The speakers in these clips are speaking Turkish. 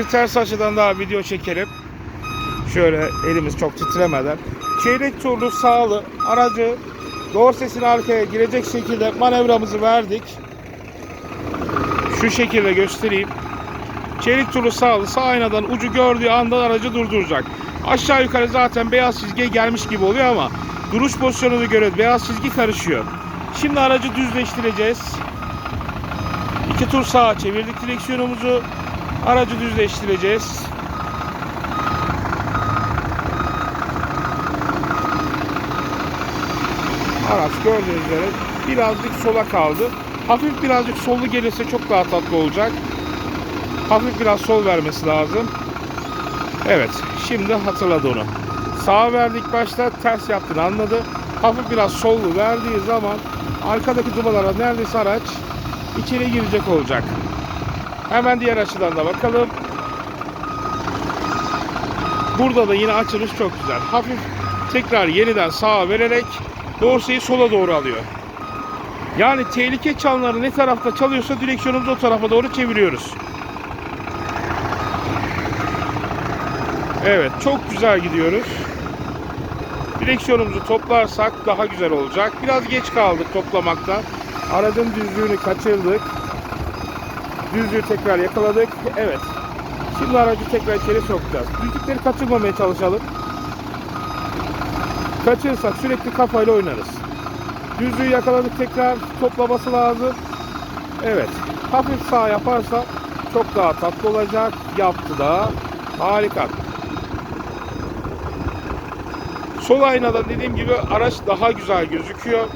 Bir ters açıdan daha video çekelim. Şöyle elimiz çok titremeden. Çeyrek turlu sağlı aracı dorsesin arkaya girecek şekilde manevramızı verdik. Şu şekilde göstereyim. Çeyrek turlu sağlı sağ aynadan ucu gördüğü anda aracı durduracak. Aşağı yukarı zaten beyaz çizgiye gelmiş gibi oluyor ama duruş pozisyonuna göre beyaz çizgi karışıyor. Şimdi aracı düzleştireceğiz. İki tur sağa çevirdik direksiyonumuzu. Aracı düzleştireceğiz. Araç gördüğünüz üzere birazcık sola kaldı. Hafif birazcık sollu gelirse çok daha tatlı olacak. Hafif biraz sol vermesi lazım. Evet, şimdi hatırladı onu. Sağa verdik başta, ters yaptığını anladı. Hafif biraz sollu verdiği zaman arkadaki dubalara neredeyse araç içeri girecek olacak. Hemen diğer açıdan da bakalım. Burada da yine açılış çok güzel. Hafif tekrar yeniden sağa vererek dorseyi sola doğru alıyor. Yani tehlike çanları ne tarafta çalıyorsa direksiyonumuzu o tarafa doğru çeviriyoruz. Evet çok güzel gidiyoruz. Direksiyonumuzu toplarsak daha güzel olacak. Biraz geç kaldık toplamakta. Aracın düzlüğünü kaçırdık. Düzlüğü tekrar yakaladık. Evet. Şimdi aracı tekrar içeri sokacağız. Düzlükleri kaçırmamaya çalışalım. Kaçırırsak sürekli kafayla oynarız. Düzlüğü yakaladık tekrar toplaması lazım. Evet. Hafif sağ yaparsa çok daha tatlı olacak. Yaptı da. Harika. Sol aynadan dediğim gibi araç daha güzel gözüküyor.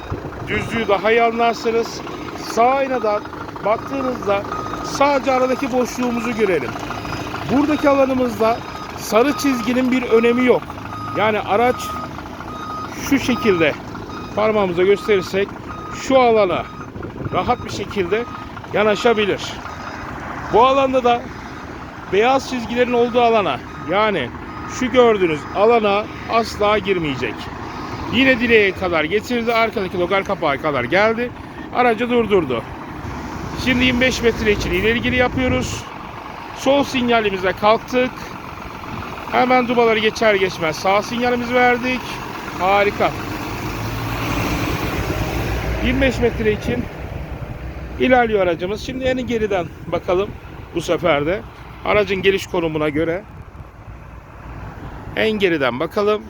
Düzlüğü daha iyi anlarsınız. Sağ aynadan baktığınızda sadece aradaki boşluğumuzu görelim. Buradaki alanımızda sarı çizginin bir önemi yok. Yani araç şu şekilde parmağımıza gösterirsek şu alana rahat bir şekilde yanaşabilir. Bu alanda da beyaz çizgilerin olduğu alana yani şu gördüğünüz alana asla girmeyecek. Yine direğe kadar getirdi. Arkadaki logar kapağı kadar geldi. Aracı durdurdu. Şimdi 25 metre için ileri geri yapıyoruz. Sol sinyalimize kalktık. Hemen dubaları geçer geçmez sağ sinyalimizi verdik. Harika. 25 metre için ilerliyor aracımız. Şimdi en geriden bakalım bu sefer de. Aracın geliş konumuna göre en geriden bakalım.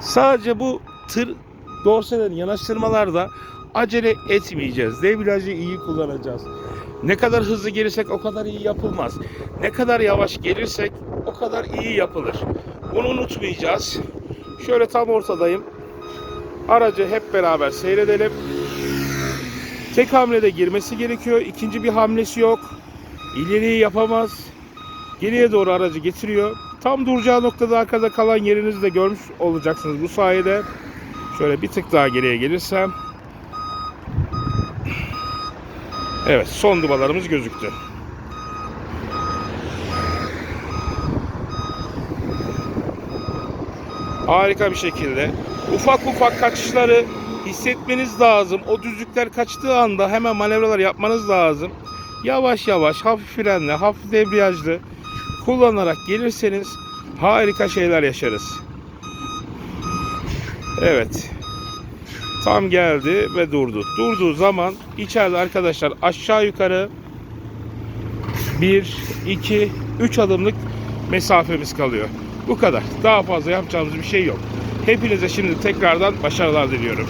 Sadece bu tır dorselerin yanaştırmalarda acele etmeyeceğiz. Debriyajı iyi kullanacağız. Ne kadar hızlı gelirsek o kadar iyi yapılmaz. Ne kadar yavaş gelirsek o kadar iyi yapılır. Bunu unutmayacağız. Şöyle tam ortadayım. Aracı hep beraber seyredelim. Tek hamlede girmesi gerekiyor. İkinci bir hamlesi yok. İleriyi yapamaz. Geriye doğru aracı getiriyor. Tam duracağı noktada arkada kalan yerinizi de görmüş olacaksınız bu sayede. Şöyle bir tık daha geriye gelirsem. Evet son dubalarımız gözüktü. Harika bir şekilde. Ufak ufak kaçışları hissetmeniz lazım. O düzlükler kaçtığı anda hemen manevralar yapmanız lazım. Yavaş yavaş, hafif frenle, hafif debriyajlı kullanarak gelirseniz harika şeyler yaşarız. Evet. Tam geldi ve durdu. Durduğu zaman içeride arkadaşlar aşağı yukarı 1, 2, 3 adımlık mesafemiz kalıyor. Bu kadar. Daha fazla yapacağımız bir şey yok. Hepinize şimdi tekrardan başarılar diliyorum.